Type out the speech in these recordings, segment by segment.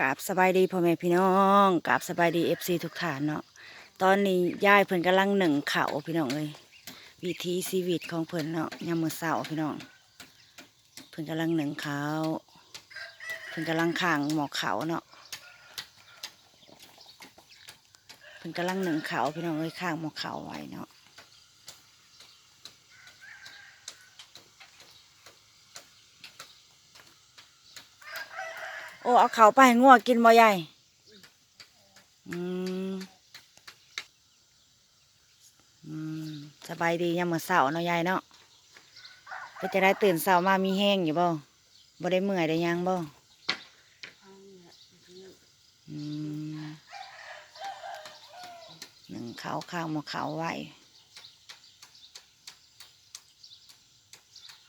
กราบสบายดีพ่อแม่พี่น้องกราบสบายดีเอฟซีทุกฐานเนาะตอนนี้ยายเพิ่นกำลังหนึ่งเขาพี่น้องเลยวิถีชีวิตของเพิ่นเนาะยามมื้อเช้าพี่น้อง เพิ่นกำลังหนึ่งเขาเพิ่นกำลังข้างหมอกเขาเนาะเพิ่นกำลังหนึ่งเขาพี่น้องเลยข้างหมอกเขาไว้เนาะ อ้เอาเขาไปให้งัวกินบ่ยายอืมอืมสบายดียามมื้อเช้าเนาะยายเนาะก็จะได้ตื่นเช้ามามีแห้งอยู่บ่บ่ได้เมื่อยได้ยังบ่อืมหนึ่งเขาข้าวมอเขาไว้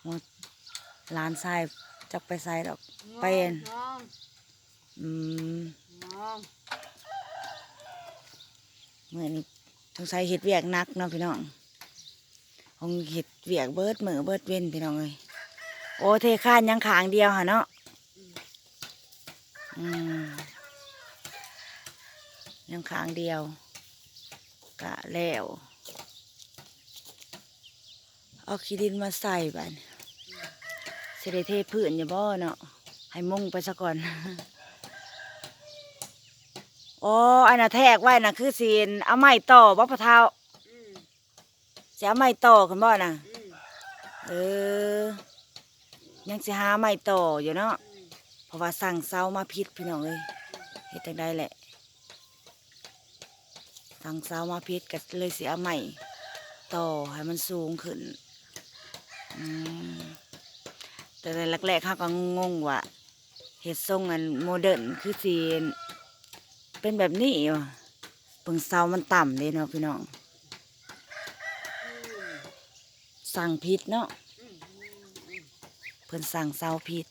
หมดหลานชายจักไปใส่ดอกไปเอ็นน้อง อืมน้องเมื่อนี้สงสัยเห็ดเวียกนักเนาะพี่น้องคงเห็ดเวียกเบิดมือเบิดเว้นพี่น้องเลยโอ้เทข้านยังขางเดียวค่ะเนาะอืมยังขางเดียวกะแล้วเอาขี้ดินมาใส่บัดเสด็เทพื้นอย่าบ่เนาะให้มุ่งไปซะก่อน โอ้อันน่ะแทกไว้น่ะคือสีนเอาไม้ต่อบ่พะเท้าอืมสิเอาไม้ต่อกันบ่น่ะ อืมเออ ยังสิหาไม้ต่ออยู่เนาะ อืมเพราะว่าสั่งเสามาพิษพี่น้องเอ้ยเฮ็ดจังได้แหละ สั่งเสามาพิษก็เลยสิเอาไม้ต่อให้มันสูงขึ้นอืมแต่แรกๆเขาก็งงว่าเฮ็ดทรงอันโมเดิร์นคือสิ เป็นแบบนี้วะเบิ่งเสามันต่ำเลยเนาะพี่น้อง สั่งพิษเนาะ เพิ่นสั่งเสาพิษ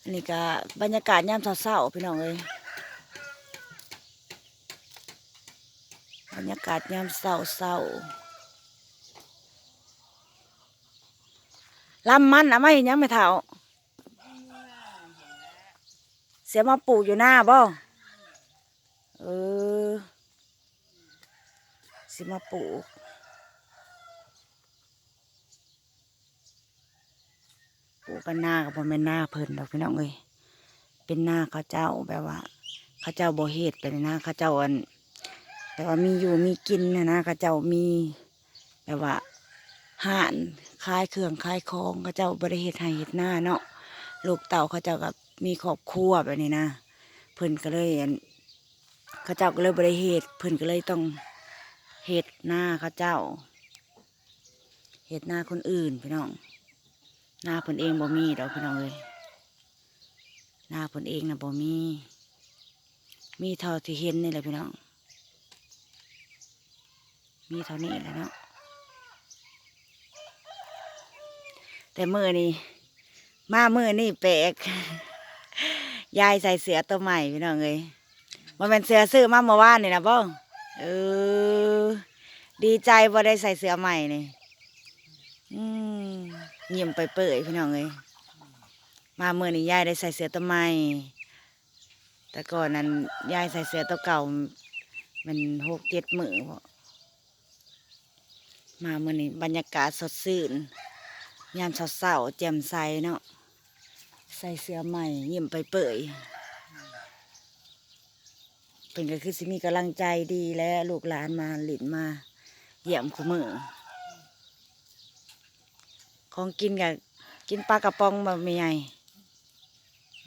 อันนี้ก็บรรยากาศยามเช้าๆพี่น้องเอ้ยบรรยากาศยามเช้าๆลำมันเอามาเห็นยังไม่เท่า เสียมาปลูกอยู่หน้าบ่เออสิมาปลูกปลูกกันหน้ากับพ่อแม่นหน้าเพิ่นดอกพี่น้องเอ้ยเป็นหน้าเขาเจ้าแบบว่าเขาเจ้าบ่เฮ็ดเป็นหน้าเขาเจ้าอันแบบว่ามีอยู่มีกินนะนะเขาเจ้ามีแบบว่าห่านขายเครื่องขายของเขาเจ้าบริเฮ็ดให้เฮ็ดหน้าเนาะลูกเต่าเขาเจ้ากับ มีครอบครัวแบบนี้นะเพิ่นก็เลยอันเขาเจ้าก็เลยบริเฮ็ดเพิ่นก็เลยต้องเฮ็ดหน้าเขาเจ้าเฮ็ดหน้าคนอื่นพี่น้อง หน้าเพิ่นเองบ่มีดอกพี่น้องเอ้ยหน้าเพิ่นเองนะบ่มี มีเท่าที่เห็นนี่แหละพี่น้อง มีเท่านี้แหละเนาะแต่มือนี่มามือนี่แปลก ยายใส่เสื้อตัวใหม่พี่น้องเอ้ยมันเป็นเสื้อซื้อมาเมื่อวานนี่นะบ่เออ ดีใจบ่ได้ใส่เสื้อใหม่นี่อืมเงียบไปเปื่อยพี่น้องเอ้ยมาเมื่อนี้ยายได้ใส่เสื้อตัวใหม่ แต่ก่อนนั้นยายใส่เสื้อตัวเก่า มันหกเจ็ดมือพอมาเมื่อนี้บรรยากาศสดชื่นยามเศร้าๆแจ่มใสเนาะ ใส่เสื้อใหม่เงียบไปเปื่อยเป็นก็คือสิมีกำลังใจดีและลูกหลานมาหลินมาเยี่ยมคู่มือของกินกับกินปลากระป๋องแบบไม่ใหญ่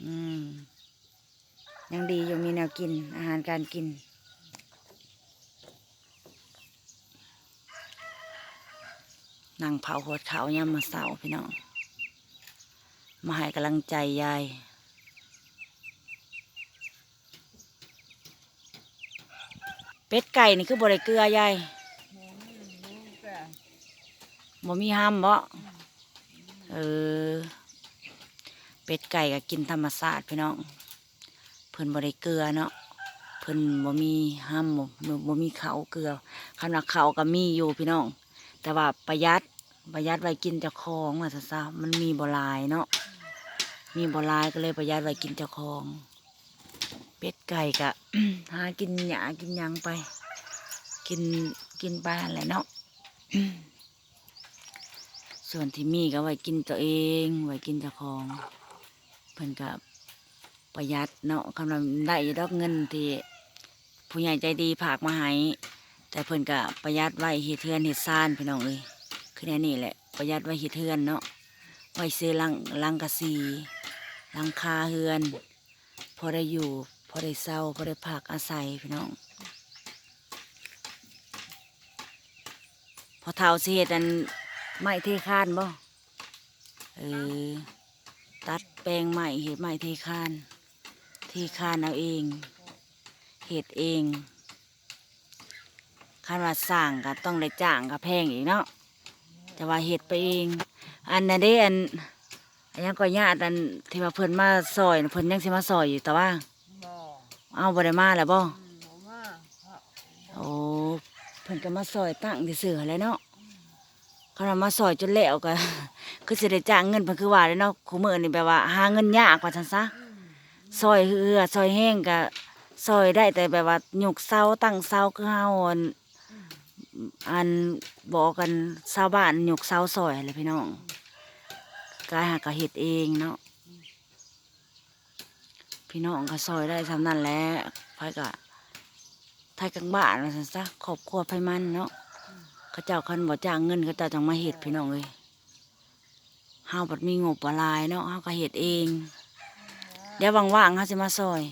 อืมยังดียังมีแนวกินอาหารการกินนั่งเผาหัวเขายามมาเสาพี่น้อง มาให้กำลังใจยาย เป็ดไก่นี่คือบริเกลือยายหมูหมูกะบ่มีห้ามบ่เออ เป็ดไก่ก็กินธรรมชาติพี่น้อง เพิ่นบ่ได้เกลือเนาะ เพิ่นบ่มีห้ามบ่บ่มีเขาเกลือคำว่าเขาก็มีอยู่พี่น้อง แต่ว่าประหยัดประหยัดไว้กินจะคลองว่าซะซะมันมีบ่หลายเนาะ มีบ่ลายก็เลยประหยัดไว้กินเจ้าของ เป็ดไก่กะ หากินหญ้ากินยังไป กินกินไปหั่นแหละเนาะส่วนที่มีก็ไว้กินตัวเอง ไว้กินเจ้าของเพิ่นก็ประหยัดเนาะกำลังได้ยู่ดอกเงินที่ผู้ใหญ่ใจดีผากมาให้แต่เพิ่นก็ประหยัดไว้เฮ็ดเทือนเฮ็ดซ่านพี่น้องเอ้ยคือแน่นี่แหละประหยัดไว้เฮ็ดเทือนเนาะไว้ซื้อลังลังกะสี หลังคาเฮือน พอได้อยู่ พอได้เศร้าพอได้พักอาศัยพี่น้อง พอเท่าสิเฮ็ดอันไม้เทคานบ่เออตัดแปลงใหม่เห็ดใหม่เทคาน เทคานเอาเองเห็ดเองคันว่าสร้างก็ต้องได้จ้างก็แพงอีกเนาะแต่ว่าเห็ดไปเอง อันนั้นเด้อัน อันยังก็ญาติอันที่ว่าเพิ่นมาซอยน่ะเพิ่นยังสิมาซอยอยู่แต่ว่า บ่เอาบ่ได้มาแล้วบ่ อืมบ่มาครับโอ้เพิ่นก็มาซอยตั้งซื่อๆแหล้วเนาะเขาว่ามาซอยจนแล้วก็ คือสิได้จ้างเงินเพิ่นคือว่าเลยเนาะคู่มื้อนี่แบบว่าหาเงินยากกว่าซั่นซะอืมซอยเหือซอยแห้งก็ซอยได้แต่แบบว่าหยกเสาตั้งเสาคือเฮาอันอันบอกกันชาวบ้านหยกเสาซอยอะไรพี่น้อง กายหากะเฮ็ดเองเนาะพี่น้องก็ซอยได้ทำนั่นแหละไผก็ไทยกลางบ้านว่าซั่นซะครอบครัวไผมันเนาะเขาเจ้าคันบ่จ้างเงินเขาเจ้าจังมาเฮ็ดพี่น้องเอ้ยเฮาบัดมีงบบ่หลายเนาะเฮาวก็เฮ็ดเอง เดี๋ยวว่างๆเขาจะมาซอย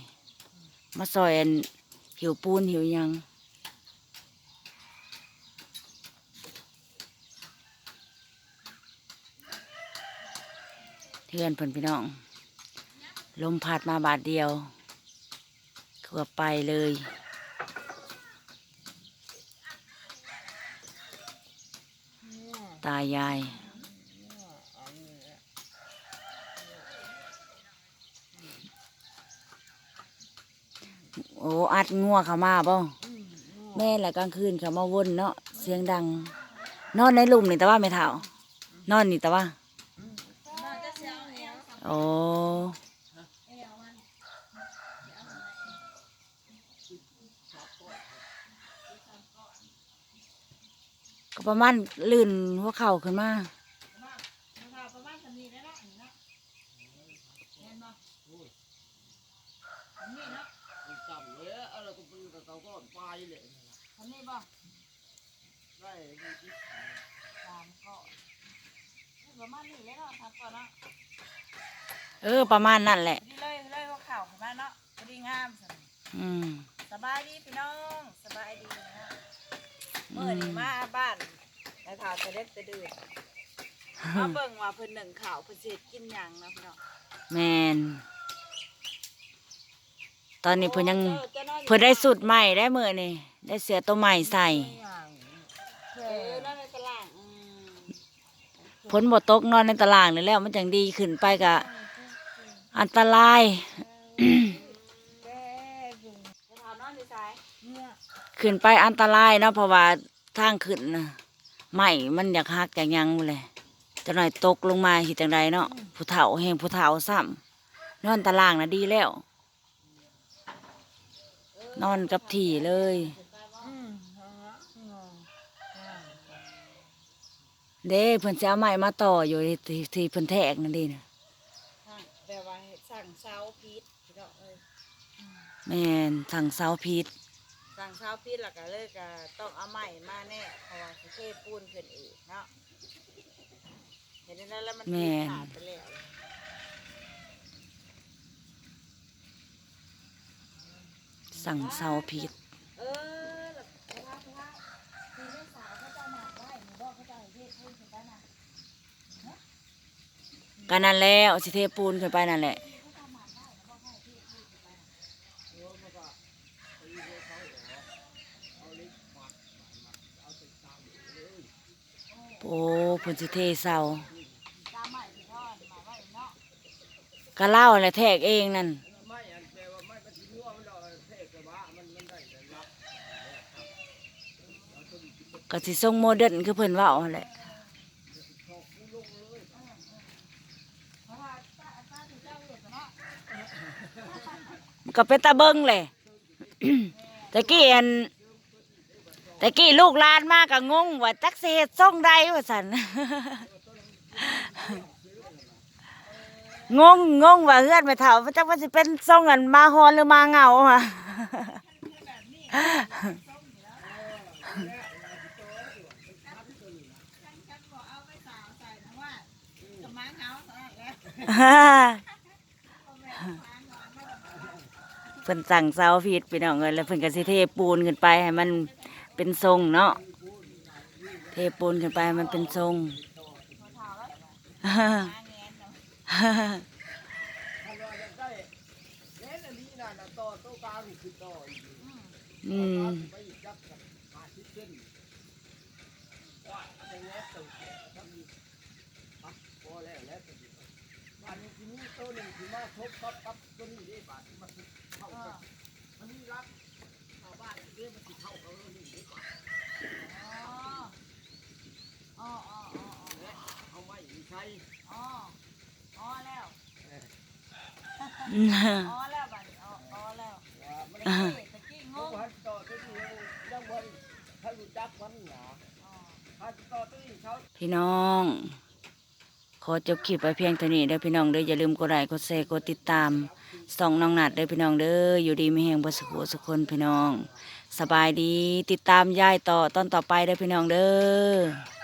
มาซอยอันหิวปูนหิวยัง เทือนเพิ่นพี่น้อง ลมพัดมาบาทเดียวคือว่าไปเลยตายายเนี่ยโอ้ อัดงัวเขามาบ่แม่แหละกลางคืนเขามาวนเนาะ เสียงดัง นอนในลุมนี่แต่ว่าไม่เท่านอนนี่แต่ว่า โอ้ก็ประมาณลื่นหัวเข่าขึ้นมาจำเลยอะไรก็เป็นกับเขาคนนี้บ่ได้มีที่สาก ประมาณนี้เลยเนาะครับก่อนเนาะเออ ประมาณนั่นแหละพอดีเลยเลยว่าข่าวเห็นไหมเนาะพอดีงามสิอืมสบายดีพี่น้องสบายดีนะเมื่อนี้มาบ้านในข่าวจะเล็กจะดื้อมาเบิ่งว่าเพิ่นหนึ่งข่าวเพิ่นสิเฮ็ดกินหยังนะพี่น้องแมนตอนนี้เพิ่นยังโอ้เจ้าจ้าน้อยเพิ่นได้สุดใหม่ได้เมื่อนี่ได้เสือตัวใหม่ใส่ อย่าง เออนั่นในตลาดอื มพ้นบ่ตกนอนในตารางนี่แล้ว มันจังดีขึ้นไปกะอันตรายแก่นไซน์เนี่ยขึ้นไปอันตรายเนาะเพราะว่าทางขึ้นนะไม้มันอยากหักจากยังเลยจะหน่อยตกลงมาสิจังใดเนาะผู้เฒ่าแห่งผู้เฒ่าซ้ำนอนตารางนะดีแล้ว นอนกับที่เลย อืมเอาละอืมอ่า เด้เพิ่นสิเอาไม้มาต่ออยู่ที่ที่ที่เพิ่นแทกนั่นเดีนะทางแบบว่าสั่งเช้าพีชพี่น้องเอ้ยแม่นสั่งเสาพิษสั่งเช้าพีชแล้วก็เลยก็ต้องเอาใหม่มาแน่เพราะว่าสิเทปูนขึ้นอีกเนาะเห็นแล้วแล้วมันผิดขาดไปแล้วสั่งเสาพิษเออแล้วพระพระคือเรื่องสาวเขาจะหนักไว้หนูบอกเขาจะให้เทปูนขึ้นไปนะ กันนั่นแล้วสิเทปูนขึ้นไปนั่นแหละโอ้ผลสิเทเสากะเล่าอะไรแทกเองนั่นก็สิส่งโมเดิร์นคือเพิ่นว่าเอาแหละ เพราะว่าป้าป้าที่เจ้า มัน ก็เป็นตาเบิงเลยตะกี้อันตะกี้ลูกลานมากก็งงว่าจักสิเฮ็ดส่งใดว่าสันงงงงว่าเฮือนไปเถาจักว่าสิเป็นส่งอันมาฮอนหรือมาเงาอะ พิ่นสั่งเสาผิดไปน้องเงินแล้วเพิ่นก็สิเทปูนขึ้นไปให้มันเป็นทรงเนาะเทปูนขึ้นไปให้มันเป็นทรงอืมอันนี้ที่นี่โตหนึ่งที่มาทบกับกับตัวนี้ได้บาทที่มันเข้ากัน มันนี่รักชาวบ้านเรื่องมันสิเข้าเขาแล้วนี่ด้บาทอ๋ออ๋ออ๋อและเอาไม้มีใช้อ๋อ อ๋อแล้ว อ๋อแล้วบัดนี้อ๋ออ๋อแล้วว่ามันตะกี้ตะกี้งงพันต่อตัวนี้ยังวันถ้ารู้จักมันหรอพันต่อตัวนี้เขาพี่น้อง ขอจบคลิปไปเพียงเท่านี้เด้อพี่น้องเด้ออย่าลืมกดไลค์กดแชร์กดติดตามส่องน้องนัดเด้อพี่น้องเด้ออยู่ดีมีแห่งบ่สุขสุขคนพี่น้อง สบายดีติดตามยายต่อตอนต่อไปเด้อพี่น้องเด้อ